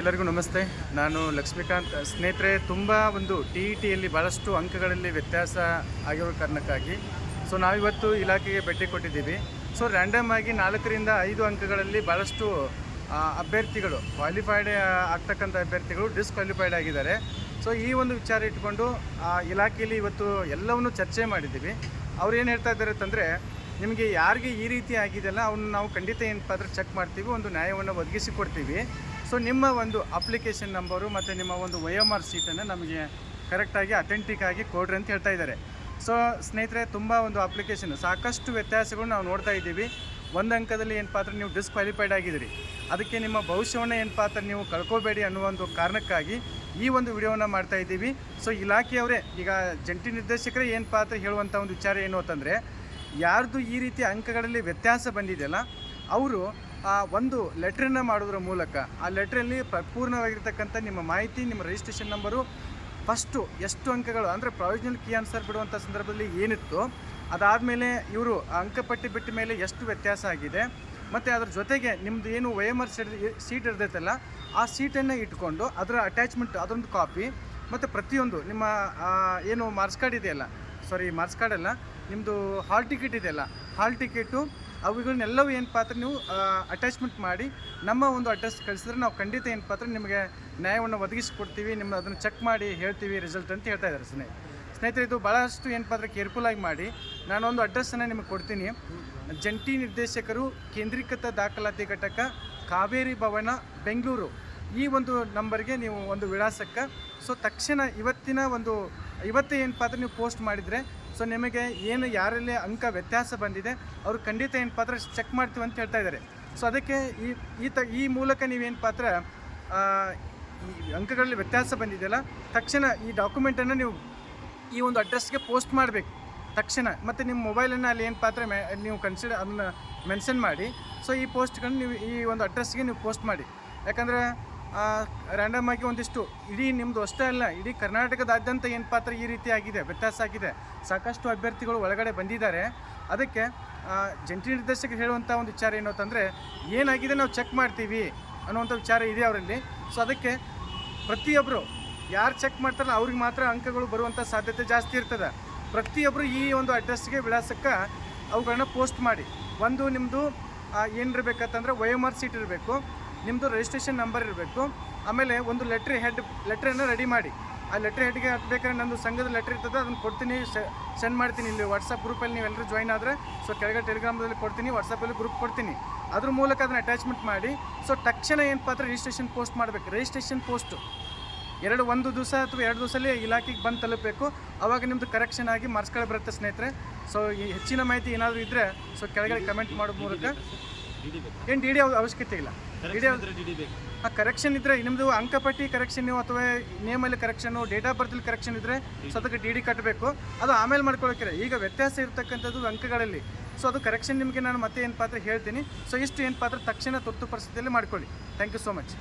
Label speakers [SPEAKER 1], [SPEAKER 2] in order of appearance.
[SPEAKER 1] ಎಲ್ಲರಿಗೂ ನಮಸ್ತೆ. ನಾನು ಲಕ್ಷ್ಮೀಕಾಂತ್. ಸ್ನೇಹಿತರೆ, ತುಂಬ ಒಂದು ಟಿ ಇ ಟಿಯಲ್ಲಿ ಭಾಳಷ್ಟು ಅಂಕಗಳಲ್ಲಿ ವ್ಯತ್ಯಾಸ ಆಗಿರೋ ಕಾರಣಕ್ಕಾಗಿ ಸೊ, ನಾವಿವತ್ತು ಇಲಾಖೆಗೆ ಭೇಟಿ ಕೊಟ್ಟಿದ್ದೀವಿ. ಸೊ ರ್ಯಾಂಡಮ್ ಆಗಿ ನಾಲ್ಕರಿಂದ ಐದು ಅಂಕಗಳಲ್ಲಿ ಭಾಳಷ್ಟು ಅಭ್ಯರ್ಥಿಗಳು ಕ್ವಾಲಿಫೈಡ್ ಆಗ್ತಕ್ಕಂಥ ಅಭ್ಯರ್ಥಿಗಳು ಡಿಸ್ಕ್ವಾಲಿಫೈಡ್ ಆಗಿದ್ದಾರೆ. ಸೊ, ಈ ಒಂದು ವಿಚಾರ ಇಟ್ಕೊಂಡು, ಆ, ಇಲಾಖೆಯಲ್ಲಿ ಇವತ್ತು ಎಲ್ಲವನ್ನು ಚರ್ಚೆ ಮಾಡಿದ್ದೀವಿ. ಅವ್ರು ಏನು ಹೇಳ್ತಾ ಇದ್ದಾರೆ ಅಂತಂದರೆ, ನಿಮಗೆ ಯಾರಿಗೆ ಈ ರೀತಿ ಆಗಿದೆಯಲ್ಲ ಅವನ್ನ ನಾವು ಖಂಡಿತ ಏನಪ್ಪ ಅಂದ್ರೆ ಚೆಕ್ ಮಾಡ್ತೀವಿ, ಒಂದು ನ್ಯಾಯವನ್ನು ಒದಗಿಸಿ ಕೊಡ್ತೀವಿ ಸೊ ನಿಮ್ಮ ಒಂದು ಅಪ್ಲಿಕೇಶನ್ ನಂಬರು ಮತ್ತು ನಿಮ್ಮ ಒಂದು ವೈ ಎಂ ಸೀಟನ್ನು ನಮಗೆ ಕರೆಕ್ಟಾಗಿ ಅಥೆಂಟಿಕ್ ಆಗಿ ಕೊಡ್ರಿ ಅಂತ ಹೇಳ್ತಾ ಇದ್ದಾರೆ. ಸೊ ಸ್ನೇಹಿತರೆ, ತುಂಬ ಒಂದು ಅಪ್ಲಿಕೇಶನ್ ಸಾಕಷ್ಟು ವ್ಯತ್ಯಾಸಗಳು ನಾವು ನೋಡ್ತಾ ಇದ್ದೀವಿ. ಒಂದು ಅಂಕದಲ್ಲಿ ಏನು ಪಾತ್ರ ನೀವು ಡಿಸ್ಕ್ವಾಲಿಫೈಡ್ ಆಗಿದ್ದೀರಿ. ಅದಕ್ಕೆ ನಿಮ್ಮ ಭವಿಷ್ಯವನ್ನು ಏನು ಅಂದ್ರೆ ನೀವು ಕಳ್ಕೋಬೇಡಿ ಅನ್ನುವ ಒಂದು ಕಾರಣಕ್ಕಾಗಿ ಈ ಒಂದು ವಿಡಿಯೋವನ್ನು ಮಾಡ್ತಾ ಇದ್ದೀವಿ. ಸೊ ಇಲಾಖೆಯವರೇ, ಈಗ ಜಂಟಿ ನಿರ್ದೇಶಕರೇ ಏನು ಅಂತ ಹೇಳುವಂಥ ಒಂದು ವಿಚಾರ ಏನು ಅಂತಂದರೆ, ಯಾರ್ದು ಈ ರೀತಿ ಅಂಕಗಳಲ್ಲಿ ವ್ಯತ್ಯಾಸ ಬಂದಿದೆಯಲ್ಲ, ಅವರು ಆ ಒಂದು ಲೆಟ್ರನ್ನ ಮಾಡೋದ್ರ ಮೂಲಕ, ಆ ಲೆಟ್ರಲ್ಲಿ ಪೂರ್ಣವಾಗಿರ್ತಕ್ಕಂಥ ನಿಮ್ಮ ಮಾಹಿತಿ, ನಿಮ್ಮ ರಿಜಿಸ್ಟ್ರೇಷನ್ ನಂಬರು ಫಸ್ಟು ಎಷ್ಟು ಅಂಕಗಳು, ಅಂದರೆ ಪ್ರಾವಿಷನಲ್ ಕೀ ಆನ್ಸರ್ ಬಿಡುವಂಥ ಸಂದರ್ಭದಲ್ಲಿ ಏನಿತ್ತು ಅದಾದಮೇಲೆ ಇವರು ಅಂಕಪಟ್ಟಿ ಬಿಟ್ಟ ಮೇಲೆ ಎಷ್ಟು ವ್ಯತ್ಯಾಸ ಆಗಿದೆ, ಮತ್ತು ಅದ್ರ ಜೊತೆಗೆ ನಿಮ್ಮದು ಏನು ವಯಮರ್ ಸೀಟ್ ಸೀಟ್ ಇರ್ತೈತಲ್ಲ, ಆ ಸೀಟನ್ನು ಇಟ್ಕೊಂಡು ಅದರ ಅಟ್ಯಾಚ್ಮೆಂಟ್ ಅದೊಂದು ಕಾಪಿ ಮತ್ತು ಪ್ರತಿಯೊಂದು ನಿಮ್ಮ ಏನು ಮಾರ್ಕ್ಸ್ ಕಾರ್ಡ್ ಇದೆಯಲ್ಲ ಸಾರಿ ಮಾರ್ಕ್ಸ್ ಕಾರ್ಡ್ ಅಲ್ಲ ನಿಮ್ಮದು ಹಾಲ್ ಟಿಕೆಟ್ ಇದೆಯಲ್ಲ ಹಾಲ್ ಟಿಕೆಟು ಅವುಗಳನ್ನೆಲ್ಲವೂ ಏನಪ್ಪ ಅಂದ್ರೆ ನೀವು ಅಟ್ಯಾಚ್ಮೆಂಟ್ ಮಾಡಿ ನಮ್ಮ ಒಂದು ಅಡ್ರೆಸ್ ಕಳಿಸಿದ್ರೆ ನಾವು ಖಂಡಿತ ಏನಪ್ಪ ಅಂದ್ರೆ ನಿಮಗೆ ನ್ಯಾಯವನ್ನು ಒದಗಿಸಿಕೊಡ್ತೀವಿ ನಿಮ್ಮ ಅದನ್ನು ಚೆಕ್ ಮಾಡಿ ಹೇಳ್ತೀವಿ ರಿಸಲ್ಟ್ ಅಂತ ಹೇಳ್ತಾ ಇದ್ದಾರೆ ಸ್ನೇಹಿತರೆ ಸ್ನೇಹಿತರೆ, ಇದು ಭಾಳಷ್ಟು ಏನಪ್ಪ ಅಂದರೆ ಕೇರ್ಫುಲ್ಲಾಗಿ ಮಾಡಿ. ನಾನೊಂದು ಅಡ್ರೆಸ್ಸನ್ನು ನಿಮಗೆ ಕೊಡ್ತೀನಿ. ಜಂಟಿ ನಿರ್ದೇಶಕರು, ಕೇಂದ್ರೀಕೃತ ದಾಖಲಾತಿ ಘಟಕ, ಕಾವೇರಿ ಭವನ, ಬೆಂಗಳೂರು. ಈ ಒಂದು ನಂಬರ್ಗೆ ನೀವು ಒಂದು ವಿಳಾಸಕ್ಕೆ. ಸೊ ತಕ್ಷಣ ಇವತ್ತಿನ ಒಂದು, ಇವತ್ತೇ ಏನಪ್ಪ ನೀವು ಪೋಸ್ಟ್ ಮಾಡಿದರೆ ಸೊ ನಿಮಗೆ ಏನು ಯಾರಲ್ಲಿ ಅಂಕ ವ್ಯತ್ಯಾಸ ಬಂದಿದೆ, ಅವರು ಖಂಡಿತ ಏನು ಪಾತ್ರ ಚೆಕ್ ಮಾಡ್ತೀವಿ ಅಂತ ಹೇಳ್ತಾ ಇದ್ದಾರೆ. ಸೊ ಅದಕ್ಕೆ ಈ ಈ ತ, ಈ ಮೂಲಕ ನೀವೇನು ಪಾತ್ರ ಈ ಅಂಕಗಳಲ್ಲಿ ವ್ಯತ್ಯಾಸ ಬಂದಿದೆಯಲ್ಲ, ತಕ್ಷಣ ಈ ಡಾಕ್ಯುಮೆಂಟನ್ನು ನೀವು ಈ ಒಂದು ಅಡ್ರೆಸ್ಗೆ ಪೋಸ್ಟ್ ಮಾಡಬೇಕು. ತಕ್ಷಣ ಮತ್ತು ನಿಮ್ಮ ಮೊಬೈಲನ್ನು ಅಲ್ಲಿ ಏನು ಪಾತ್ರ ಮೆ, ನೀವು ಕನ್ಸಿಡರ್ ಅದನ್ನು ಮೆನ್ಷನ್ ಮಾಡಿ. ಸೊ ಈ ಪೋಸ್ಟ್ಗಳನ್ನು ನೀವು ಈ ಒಂದು ಅಡ್ರೆಸ್ಗೆ ನೀವು ಪೋಸ್ಟ್ ಮಾಡಿ. ಯಾಕಂದರೆ ರ್ಯಾಂಡಮ್ ಆಗಿ ಒಂದಿಷ್ಟು, ಇಡೀ ನಿಮ್ಮದು ಅಷ್ಟೇ ಅಲ್ಲ, ಇಡೀ ಕರ್ನಾಟಕದಾದ್ಯಂತ ಏನು ಪಾತ್ರ ಈ ರೀತಿ ಆಗಿದೆ, ವ್ಯತ್ಯಾಸ ಆಗಿದೆ, ಸಾಕಷ್ಟು ಅಭ್ಯರ್ಥಿಗಳು ಒಳಗಡೆ ಬಂದಿದ್ದಾರೆ. ಅದಕ್ಕೆ ಜಂಟಿ ನಿರ್ದೇಶಕರು ಹೇಳುವಂಥ ಒಂದು ವಿಚಾರ ಏನು ಅಂತಂದರೆ, ಏನಾಗಿದೆ ನಾವು ಚೆಕ್ ಮಾಡ್ತೀವಿ ಅನ್ನುವಂಥ ವಿಚಾರ ಇದೆ ಅವರಲ್ಲಿ. ಸೊ ಅದಕ್ಕೆ ಪ್ರತಿಯೊಬ್ಬರು ಯಾರು ಚೆಕ್ ಮಾಡ್ತಾರಲ್ಲ, ಅವ್ರಿಗೆ ಮಾತ್ರ ಅಂಕಗಳು ಬರುವಂಥ ಸಾಧ್ಯತೆ ಜಾಸ್ತಿ ಇರ್ತದೆ. ಪ್ರತಿಯೊಬ್ಬರು ಈ ಒಂದು ಅಡ್ರೆಸ್ಗೆ ವಿಳಾಸಕ್ಕೆ ಅವುಗಳನ್ನ ಪೋಸ್ಟ್ ಮಾಡಿ. ಒಂದು ನಿಮ್ಮದು ಏನಿರಬೇಕಂತಂದ್ರೆ ವೈ ಎಂ ಆರ್ ಸೀಟ್ ಇರಬೇಕು. ನಿಮ್ಮದು ರಿಜಿಸ್ಟ್ರೇಷನ್ ನಂಬರ್ ಇರಬೇಕು. ಆಮೇಲೆ ಒಂದು ಲೆಟ್ರ್ ಹೆಡ್ ಲೆಟ್ರನ್ನು ರೆಡಿ ಮಾಡಿ. ಆ ಲೆಟ್ರ್ ಹೆಡ್ಗೆ ಹಾಕಬೇಕಾದ್ರೆ ನಂದು ಸಂಘದ ಲೆಟ್ರ್ ಇರ್ತದೆ, ಅದನ್ನು ಕೊಡ್ತೀನಿ ಸೆಂಡ್ ಮಾಡ್ತೀನಿ ಇಲ್ಲಿ ವಾಟ್ಸಪ್ ಗ್ರೂಪಲ್ಲಿ ನೀವೆಲ್ಲರೂ ಜಾಯ್ನ್ ಆದರೆ. ಸೊ ಕೆಳಗೆ ಟೆಲಿಗ್ರಾಮದಲ್ಲಿ ಕೊಡ್ತೀನಿ ವಾಟ್ಸಪ್ಪಲ್ಲಿ ಗ್ರೂಪ್ ಕೊಡ್ತೀನಿ. ಅದ್ರ ಮೂಲಕ ಅದನ್ನು ಅಟ್ಯಾಚ್ಮೆಂಟ್ ಮಾಡಿ. ಸೊ ತಕ್ಷಣ ಏನು ಪಾತ್ರ ರಿಜಿಸ್ಟ್ರೇಷನ್ ಪೋಸ್ಟ್ ಮಾಡಬೇಕು? ರಿಜಿಸ್ಟ್ರೇಷನ್ ಪೋಸ್ಟು ಎರಡು, ಒಂದು ದಿವಸ ಅಥವಾ ಎರಡು ದಿವಸಲ್ಲಿ ಇಲಾಖೆಗೆ ಬಂದು ತಲುಪಬೇಕು. ಆವಾಗ ನಿಮ್ಮದು ಕರೆಕ್ಷನ್ ಆಗಿ ಮರ್ಸ್ಕೊಳ್ಳೆ ಬರುತ್ತೆ ಸ್ನೇಹಿತರೆ. ಸೊ ಈ ಹೆಚ್ಚಿನ ಮಾಹಿತಿ ಏನಾದರೂ ಇದ್ದರೆ ಸೊ ಕೆಳಗಡೆ ಕಮೆಂಟ್ ಮಾಡೋ ಮೂಲಕ. ಏನು ಡಿ ಡಿ ಅವಶ್ಯಕತೆ ಇಲ್ಲ. ಡಿ ಡಿ ಆ ಕರೆಕ್ಷನ್ ಇದ್ರೆ ನಿಮ್ಮದು ಅಂಕಪಟ್ಟಿ ಕರೆಕ್ಷನ್ ಅಥವಾ ನೇಮಲ್ಲಿ ಕರೆಕ್ಷನು ಡೇಟ್ ಆಫ್ ಬರ್ತಲ್ಲಿ ಕರೆಕ್ಷನ್ ಇದ್ದರೆ ಸೊ ಅದಕ್ಕೆ ಡಿ ಡಿ ಕಟ್ಟಬೇಕು ಅದು ಆಮೇಲೆ ಮಾಡ್ಕೊಳಕ್ಕಿರ ಈಗ ವ್ಯತ್ಯಾಸ ಇರತಕ್ಕಂಥದ್ದು ಅಂಕಗಳಲ್ಲಿ. ಸೊ ಅದು ಕರೆಕ್ಷನ್ ನಿಮಗೆ ನಾನು ಮತ್ತೆ ಏನು ಪಾತ್ರ ಹೇಳ್ತೀನಿ. ಸೊ ಇಷ್ಟು ಏನು ಪಾತ್ರ ತಕ್ಷಣ ತುರ್ತು ಪರಿಸ್ಥಿತಿಯಲ್ಲಿ ಮಾಡ್ಕೊಳ್ಳಿ. Thank you so much